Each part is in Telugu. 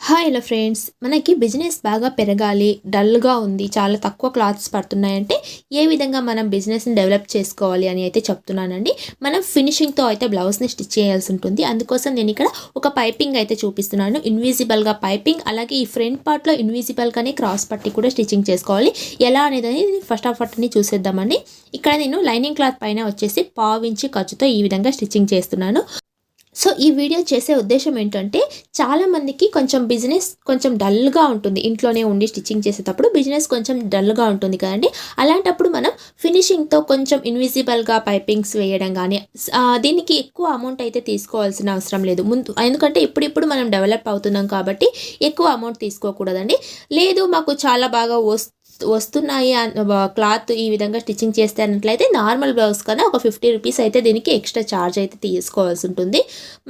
హాయ్ హలో ఫ్రెండ్స్ మనకి బిజినెస్ బాగా పెరగాలి డల్గా ఉంది చాలా తక్కువ క్లాత్స్ పడుతున్నాయంటే ఏ విధంగా మనం బిజినెస్ని డెవలప్ చేసుకోవాలి అని అయితే చెప్తున్నానండి. మనం ఫినిషింగ్తో అయితే బ్లౌజ్ని స్టిచ్ చేయాల్సి ఉంటుంది. అందుకోసం నేను ఇక్కడ ఒక పైపింగ్ అయితే చూపిస్తున్నాను. ఇన్విజిబుల్గా పైపింగ్ అలాగే ఈ ఫ్రంట్ పార్ట్లో ఇన్విజిబుల్గానే క్రాస్ పట్టి కూడా స్టిచ్చింగ్ చేసుకోవాలి. ఎలా అనేది ఫస్ట్ ఆఫ్ ఆల్ని చూసేద్దామండి. ఇక్కడ నేను లైనింగ్ క్లాత్ పైన వచ్చేసి పావించి ఖర్చుతో ఈ విధంగా స్టిచ్చింగ్ చేస్తున్నాను. సో ఈ వీడియో చేసే ఉద్దేశం ఏంటంటే చాలామందికి కొంచెం బిజినెస్ కొంచెం డల్గా ఉంటుంది. ఇంట్లోనే ఉండి స్టిచ్చింగ్ చేసేటప్పుడు బిజినెస్ కొంచెం డల్గా ఉంటుంది కదండి. అలాంటప్పుడు మనం ఫినిషింగ్తో కొంచెం ఇన్విజిబుల్గా పైపింగ్స్ వేయడం కానీ దీనికి ఎక్కువ అమౌంట్ అయితే తీసుకోవాల్సిన అవసరం లేదు. ముందు ఎందుకంటే ఇప్పుడిప్పుడు మనం డెవలప్ అవుతున్నాం కాబట్టి ఎక్కువ అమౌంట్ తీసుకోకూడదండి. లేదు మాకు చాలా బాగా వస్తు వస్తున్నాయి క్లాత్ ఈ విధంగా స్టిచ్చింగ్ చేస్తే అన్నట్లయితే నార్మల్ బ్లౌజ్ కన్నా ఒక ఫిఫ్టీ రూపీస్ అయితే దీనికి ఎక్స్ట్రా ఛార్జ్ అయితే తీసుకోవాల్సి ఉంటుంది.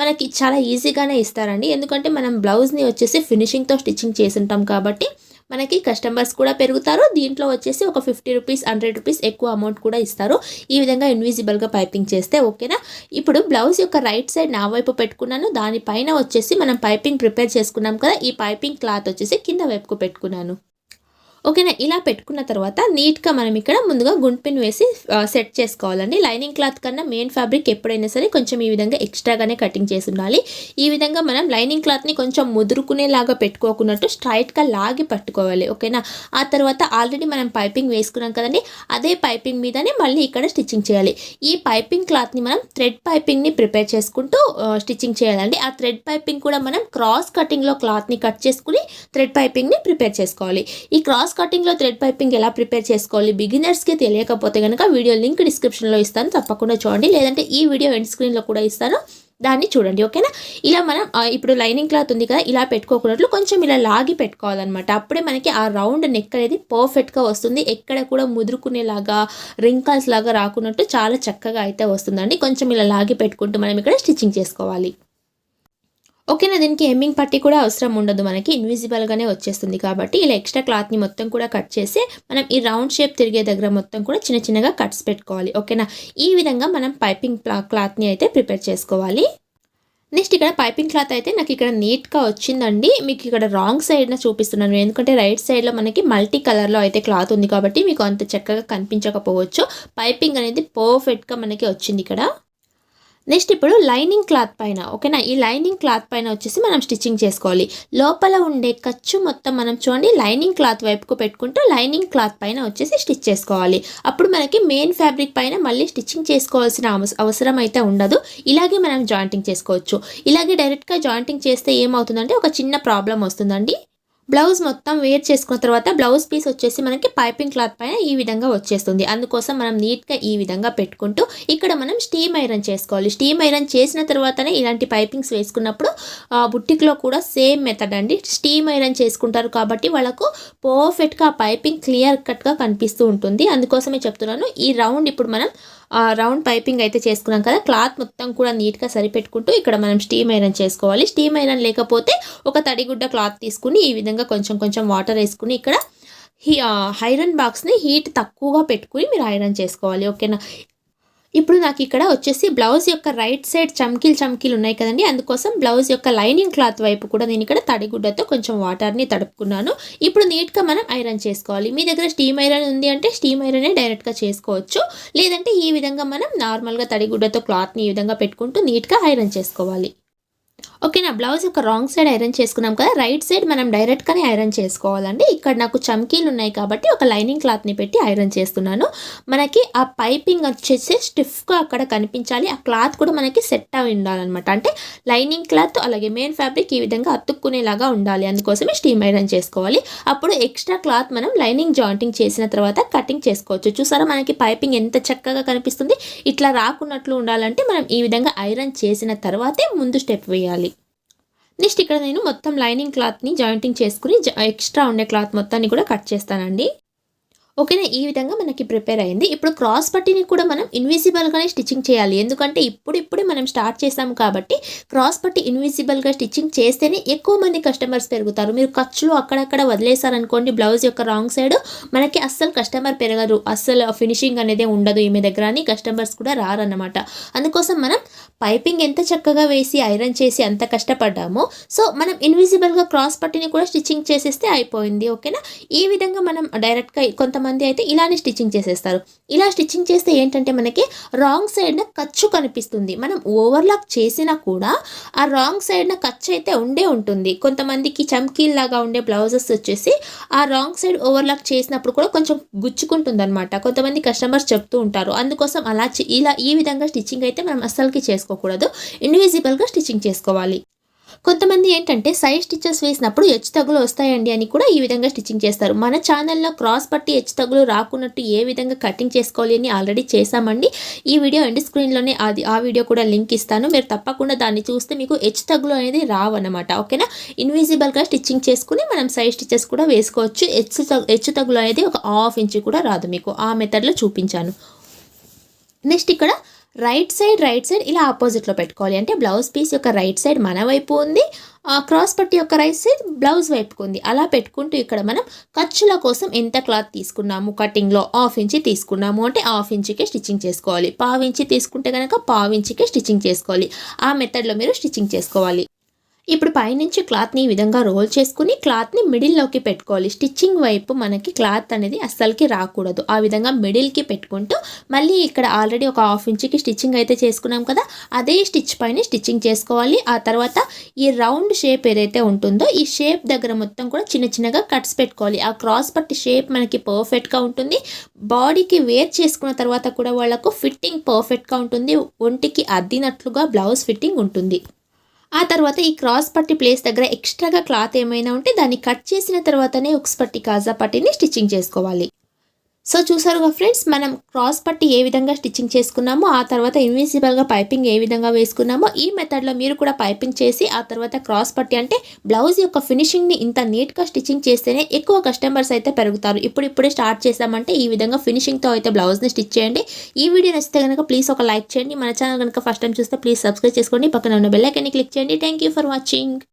మనకి చాలా ఈజీగానే ఇస్తారండి. ఎందుకంటే మనం బ్లౌజ్ని వచ్చేసి ఫినిషింగ్తో స్టిచ్చింగ్ చేసి ఉంటాం కాబట్టి మనకి కస్టమర్స్ కూడా పెరుగుతారు. దీంట్లో వచ్చేసి ఒక ఫిఫ్టీ రూపీస్ హండ్రెడ్ రూపీస్ ఎక్కువ అమౌంట్ కూడా ఇస్తారు. ఈ విధంగా ఇన్విజిబుల్గా పైపింగ్ చేస్తే ఓకేనా? ఇప్పుడు బ్లౌజ్ యొక్క రైట్ సైడ్ నా వైపు పెట్టుకున్నాను. దానిపైన వచ్చేసి మనం పైపింగ్ ప్రిపేర్ చేసుకున్నాం కదా ఈ పైపింగ్ క్లాత్ వచ్చేసి కింద వైపుకు పెట్టుకున్నాను. ఓకేనా? ఇలా పెట్టుకున్న తర్వాత నీట్గా మనం ఇక్కడ ముందుగా గుండ్పిన్ వేసి సెట్ చేసుకోవాలండి. లైనింగ్ క్లాత్ కన్నా మెయిన్ ఫ్యాబ్రిక్ ఎప్పుడైనా సరే కొంచెం ఈ విధంగా ఎక్స్ట్రాగానే కటింగ్ చేసి ఉండాలి. ఈ విధంగా మనం లైనింగ్ క్లాత్ని కొంచెం ముదురుకునేలాగా పెట్టుకోకున్నట్టు స్ట్రైట్గా లాగి పట్టుకోవాలి. ఓకేనా? ఆ తర్వాత ఆల్రెడీ మనం పైపింగ్ వేసుకున్నాం కదండి. అదే పైపింగ్ మీదనే మళ్ళీ ఇక్కడ స్టిచ్చింగ్ చేయాలి. ఈ పైపింగ్ క్లాత్ని మనం థ్రెడ్ పైపింగ్ని ప్రిపేర్ చేసుకుంటూ స్టిచ్చింగ్ చేయాలండి. ఆ థ్రెడ్ పైపింగ్ కూడా మనం క్రాస్ కటింగ్లో క్లాత్ని కట్ చేసుకుని థ్రెడ్ పైపింగ్ని ప్రిపేర్ చేసుకోవాలి. ఈ క్రాస్ కటింగ్లో థ్రెడ్ పైపింగ్ ఎలా ప్రిపేర్ చేసుకోవాలి బిగినర్స్కి తెలియకపోతే కనుక వీడియో లింక్ డిస్క్రిప్షన్లో ఇస్తాను. తప్పకుండా చూడండి. లేదంటే ఈ వీడియో ఎండ్ స్క్రీన్లో కూడా ఇస్తాను. దాన్ని చూడండి ఓకేనా? ఇలా మనం ఇప్పుడు లైనింగ్ క్లాత్ ఉంది కదా ఇలా పెట్టుకోకున్నట్లు కొంచెం ఇలా లాగి పెట్టుకోవాలన్నమాట. అప్పుడే మనకి ఆ రౌండ్ నెక్ అనేది పర్ఫెక్ట్గా వస్తుంది. ఎక్కడ కూడా ముదురుకునేలాగా రింకల్స్ లాగా రాకున్నట్టు చాలా చక్కగా అయితే వస్తుందండి. కొంచెం ఇలా లాగి పెట్టుకుంటూ మనం ఇక్కడ స్టిచ్చింగ్ చేసుకోవాలి. ఓకేనా దీనికి హెమ్మింగ్ పట్టి కూడా అవసరం ఉండదు మనకి. ఇన్విజిబుల్గానే వచ్చేస్తుంది కాబట్టి ఇలా ఎక్స్ట్రా క్లాత్ని మొత్తం కూడా కట్ చేసి మనం ఈ రౌండ్ షేప్ తిరిగే దగ్గర మొత్తం కూడా చిన్న చిన్నగా కట్స్ పెట్టుకోవాలి. ఓకేనా ఈ విధంగా మనం పైపింగ్ క్లాత్ని అయితే ప్రిపేర్ చేసుకోవాలి. నెక్స్ట్ ఇక్కడ పైపింగ్ క్లాత్ అయితే నాకు ఇక్కడ నీట్గా వచ్చిందండి. మీకు ఇక్కడ రాంగ్ సైడ్న చూపిస్తున్నాను ఎందుకంటే రైట్ సైడ్లో మనకి మల్టీ కలర్లో అయితే క్లాత్ ఉంది కాబట్టి మీకు అంత చక్కగా కనిపించకపోవచ్చు. పైపింగ్ అనేది పర్ఫెక్ట్గా మనకి వచ్చింది ఇక్కడ. నెక్స్ట్ ఇప్పుడు లైనింగ్ క్లాత్ పైన ఓకేనా? ఈ లైనింగ్ క్లాత్ పైన వచ్చేసి మనం స్టిచ్చింగ్ చేసుకోవాలి. లోపల ఉండే ఖర్చు మొత్తం మనం చూడండి లైనింగ్ క్లాత్ వైపుకు పెట్టుకుంటూ లైనింగ్ క్లాత్ పైన వచ్చేసి స్టిచ్ చేసుకోవాలి. అప్పుడు మనకి మెయిన్ ఫ్యాబ్రిక్ పైన మళ్ళీ స్టిచ్చింగ్ చేసుకోవాల్సిన అవస- అవసరం అయితే ఉండదు. ఇలాగే మనం జాయింటింగ్ చేసుకోవచ్చు. ఇలాగే డైరెక్ట్గా జాయింటింగ్ చేస్తే ఏమవుతుందంటే ఒక చిన్న ప్రాబ్లం వస్తుందండి. బ్లౌజ్ మొత్తం వేర్ చేసుకున్న తర్వాత బ్లౌజ్ పీస్ వచ్చేసి మనకి పైపింగ్ క్లాత్ పైన ఈ విధంగా వచ్చేస్తుంది. అందుకోసం మనం నీట్గా ఈ విధంగా పెట్టుకుంటూ ఇక్కడ మనం స్టీమ్ ఐరన్ చేసుకోవాలి. స్టీమ్ ఐరన్ చేసిన తర్వాతనే ఇలాంటి పైపింగ్స్ వేసుకున్నప్పుడు ఆ, బుట్టిక్లో కూడా సేమ్ మెథడ్ అండి. స్టీమ్ ఐరన్ చేసుకుంటారు కాబట్టి వాళ్ళకు పర్ఫెక్ట్గా ఆ పైపింగ్ క్లియర్ కట్గా కనిపిస్తూ ఉంటుంది. అందుకోసమే చెప్తున్నాను. ఈ రౌండ్ ఇప్పుడు మనం రౌండ్ పైపింగ్ అయితే చేసుకున్నాం కదా. క్లాత్ మొత్తం కూడా నీట్గా సరిపెట్టుకుంటూ ఇక్కడ మనం స్టీమ్ ఐరన్ చేసుకోవాలి. స్టీమ్ ఐరన్ లేకపోతే ఒక తడిగుడ్డ క్లాత్ తీసుకుని ఈ విధంగా కొంచెం కొంచెం వాటర్ వేసుకుని ఇక్కడ హీ ఐరన్ బాక్స్ని హీట్ తక్కువగా పెట్టుకుని మీరు ఐరన్ చేసుకోవాలి. ఓకేనా? ఇప్పుడు నాకు ఇక్కడ వచ్చేసి బ్లౌజ్ యొక్క రైట్ సైడ్ చమ్కీలు చమ్కీలు ఉన్నాయి కదండి. అందుకోసం బ్లౌజ్ యొక్క లైనింగ్ క్లాత్ వైపు కూడా నేను ఇక్కడ తడిగుడ్డతో కొంచెం వాటర్ని తడుపుకున్నాను. ఇప్పుడు నీట్గా మనం ఐరన్ చేసుకోవాలి. మీ దగ్గర స్టీమ్ ఐరన్ ఉంది అంటే స్టీమ్ ఐరనే డైరెక్ట్గా చేసుకోవచ్చు. లేదంటే ఈ విధంగా మనం నార్మల్గా తడిగుడ్డతో క్లాత్ని ఈ విధంగా పెట్టుకుంటూ నీట్గా ఐరన్ చేసుకోవాలి. ఓకే నా బ్లౌజ్ ఒక రాంగ్ సైడ్ ఐరన్ చేసుకున్నాం కదా రైట్ సైడ్ మనం డైరెక్ట్గానే ఐరన్ చేసుకోవాలండి. ఇక్కడ నాకు చమ్కీలు ఉన్నాయి కాబట్టి ఒక లైనింగ్ క్లాత్ని పెట్టి ఐరన్ చేస్తున్నాను. మనకి ఆ పైపింగ్ వచ్చేసి స్టిఫ్గా అక్కడ కనిపించాలి. ఆ క్లాత్ కూడా మనకి సెట్ అయి ఉండాలన్నమాట. అంటే లైనింగ్ క్లాత్ అలాగే మెయిన్ ఫ్యాబ్రిక్ ఈ విధంగా అతుక్కునేలాగా ఉండాలి. అందుకోసమే స్టీమ్ ఐరన్ చేసుకోవాలి. అప్పుడు ఎక్స్ట్రా క్లాత్ మనం లైనింగ్ జాయింటింగ్ చేసిన తర్వాత కటింగ్ చేసుకోవచ్చు. చూసారా మనకి పైపింగ్ ఎంత చక్కగా కనిపిస్తుంది. ఇట్లా రాకున్నట్లు ఉండాలంటే మనం ఈ విధంగా ఐరన్ చేసిన తర్వాతే ముందు స్టెప్ వేయాలి. నెక్స్ట్ ఇక్కడ నేను మొత్తం లైనింగ్ క్లాత్ని జాయింటింగ్ చేసుకుని ఎక్స్ట్రా ఉండే క్లాత్ మొత్తాన్ని కూడా కట్ చేస్తానండి. ఓకేనా? ఈ విధంగా మనకి ప్రిపేర్ అయింది. ఇప్పుడు క్రాస్ పట్టీని కూడా మనం ఇన్విజిబుల్గానే స్టిచ్చింగ్ చేయాలి. ఎందుకంటే ఇప్పుడు ఇప్పుడే మనం స్టార్ట్ చేసాము కాబట్టి క్రాస్ పట్టి ఇన్విజిబుల్గా స్టిచ్చింగ్ చేస్తేనే ఎక్కువ మంది కస్టమర్స్ పెరుగుతారు. మీరు ఖర్చులు అక్కడక్కడ వదిలేశారనుకోండి బ్లౌజ్ యొక్క రాంగ్ సైడ్ మనకి అస్సలు కస్టమర్ పెరగరు అస్సలు ఫినిషింగ్ అనేది ఉండదు ఈమె దగ్గర అని కస్టమర్స్ కూడా రారన్నమాట. అందుకోసం మనం పైపింగ్ ఎంత చక్కగా వేసి ఐరన్ చేసి అంత కష్టపడ్డామో సో మనం ఇన్విజిబుల్గా క్రాస్ పట్టిని కూడా స్టిచ్చింగ్ చేసేస్తే అయిపోయింది. ఓకేనా? ఈ విధంగా మనం డైరెక్ట్గా చాలామంది అయితే ఇలానే స్టిచ్చింగ్ చేసేస్తారు. ఇలా స్టిచ్చింగ్ చేస్తే ఏంటంటే మనకి రాంగ్ సైడ్న ఖర్చు కనిపిస్తుంది. మనం ఓవర్లాక్ చేసినా కూడా ఆ రాంగ్ సైడ్న ఖర్చు అయితే ఉండే ఉంటుంది. కొంతమందికి చమ్కీల్లాగా ఉండే బ్లౌజెస్ వచ్చేసి ఆ రాంగ్ సైడ్ ఓవర్లాక్ చేసినప్పుడు కూడా కొంచెం గుచ్చుకుంటుంది అనమాట కొంతమంది కస్టమర్స్ చెప్తూ ఉంటారు. అందుకోసం అలా చే- ఇలా ఈ విధంగా స్టిచ్చింగ్ అయితే మనం అస్సలకి చేసుకోకూడదు. ఇండివిజిబుల్గా స్టిచ్చింగ్ చేసుకోవాలి. కొంతమంది ఏంటంటే సైడ్ స్టిచ్చెస్ వేసినప్పుడు హెచ్చు తగులు వస్తాయండి అని కూడా ఈ విధంగా స్టిచ్చింగ్ చేస్తారు. మన ఛానల్లో క్రాస్ పట్టి హెచ్చు తగులు రాకున్నట్టు ఏ విధంగా కటింగ్ చేసుకోవాలి అని ఆల్రెడీ చేశామండి. ఈ వీడియో అండి స్క్రీన్లోనే అది ఆ వీడియో కూడా లింక్ ఇస్తాను. మీరు తప్పకుండా దాన్ని చూస్తే మీకు హెచ్చు తగులు అనేది రావన్నమాట. ఓకేనా ఇన్విజిబుల్గా స్టిచ్చింగ్ చేసుకుని మనం సైడ్ స్టిచ్చెస్ కూడా వేసుకోవచ్చు. హెచ్చు హెచ్చు తగులు అనేది ఒక హాఫ్ ఇంచ్ కూడా రాదు మీకు. ఆ మెథడ్లో చూపించాను. నెక్స్ట్ ఇక్కడ రైట్ సైడ్ రైట్ సైడ్ ఇలా ఆపోజిట్లో పెట్టుకోవాలి. అంటే బ్లౌజ్ పీస్ యొక్క రైట్ సైడ్ మన వైపు ఉంది ఆ క్రాస్ పట్టి యొక్క రైట్ సైడ్ బ్లౌజ్ వైపుకు ఉంది. అలా పెట్టుకుంటూ ఇక్కడ మనం ఖర్చుల కోసం ఎంత క్లాత్ తీసుకున్నాము కటింగ్లో హాఫ్ ఇంచి తీసుకున్నాము అంటే హాఫ్ ఇంచుకే స్టిచ్చింగ్ చేసుకోవాలి. పావు ఇంచి తీసుకుంటే కనుక పావు ఇంచుకే స్టిచ్చింగ్ చేసుకోవాలి. ఆ మెథడ్లో మీరు స్టిచ్చింగ్ చేసుకోవాలి. ఇప్పుడు పైనుంచి క్లాత్ని ఈ విధంగా రోల్ చేసుకుని క్లాత్ని మిడిల్లోకి పెట్టుకోవాలి. స్టిచ్చింగ్ వైపు మనకి క్లాత్ అనేది అస్సలకి రాకూడదు. ఆ విధంగా మిడిల్కి పెట్టుకుంటూ మళ్ళీ ఇక్కడ ఆల్రెడీ ఒక హాఫ్ ఇంచ్కి స్టిచ్చింగ్ అయితే చేసుకున్నాం కదా అదే స్టిచ్ పైన స్టిచ్చింగ్ చేసుకోవాలి. ఆ తర్వాత ఈ రౌండ్ షేప్ ఏదైతే ఉంటుందో ఈ షేప్ దగ్గర మొత్తం కూడా చిన్న చిన్నగా కట్స్ పెట్టుకోవాలి. ఆ క్రాస్ పట్టి షేప్ మనకి పర్ఫెక్ట్గా ఉంటుంది. బాడీకి వేర్ చేసుకున్న తర్వాత కూడా వాళ్ళకు ఫిట్టింగ్ పర్ఫెక్ట్గా ఉంటుంది. ఒంటికి అద్దినట్లుగా బ్లౌజ్ ఫిట్టింగ్ ఉంటుంది. ఆ తర్వాత ఈ క్రాస్ పట్టి ప్లేస్ దగ్గర ఎక్స్ట్రాగా క్లాత్ ఏమైనా ఉంటే దాన్ని కట్ చేసిన తర్వాతనే ఉక్స్ పట్టి కాజా పట్టిని స్టిచ్చింగ్ చేసుకోవాలి. సో చూసారుగా ఫ్రెండ్స్ మనం క్రాస్ పట్టి ఏ విధంగా స్టిచ్చింగ్ చేసుకున్నామో ఆ తర్వాత ఇన్విజిబుల్గా పైపింగ్ ఏ విధంగా వేసుకున్నామో ఈ మెథడ్లో మీరు కూడా పైపింగ్ చేసి ఆ తర్వాత క్రాస్ పట్టి అంటే బ్లౌజ్ యొక్క ఫినిషింగ్ని ఇంత నీట్గా స్టిచ్చింగ్ చేస్తేనే ఎక్కువ కస్టమర్స్ అయితే పెరుగుతారు. ఇప్పుడు ఇప్పుడే స్టార్ట్ చేసామంటే ఈ విధంగా ఫినిషింగ్తో అయితే బ్లౌజ్ని స్టిచ్ చేయండి. ఈ వీడియో నచ్చితే కనుక ప్లీజ్ ఒక లైక్ చేయండి. మన ఛానల్ కనుక ఫస్ట్ టైం చూస్తే ప్లీజ్ సబ్స్క్రైబ్ చేసుకోండి. పక్కన ఉన్న బెల్ క్లిక్ చేయండి. Thank you for watching.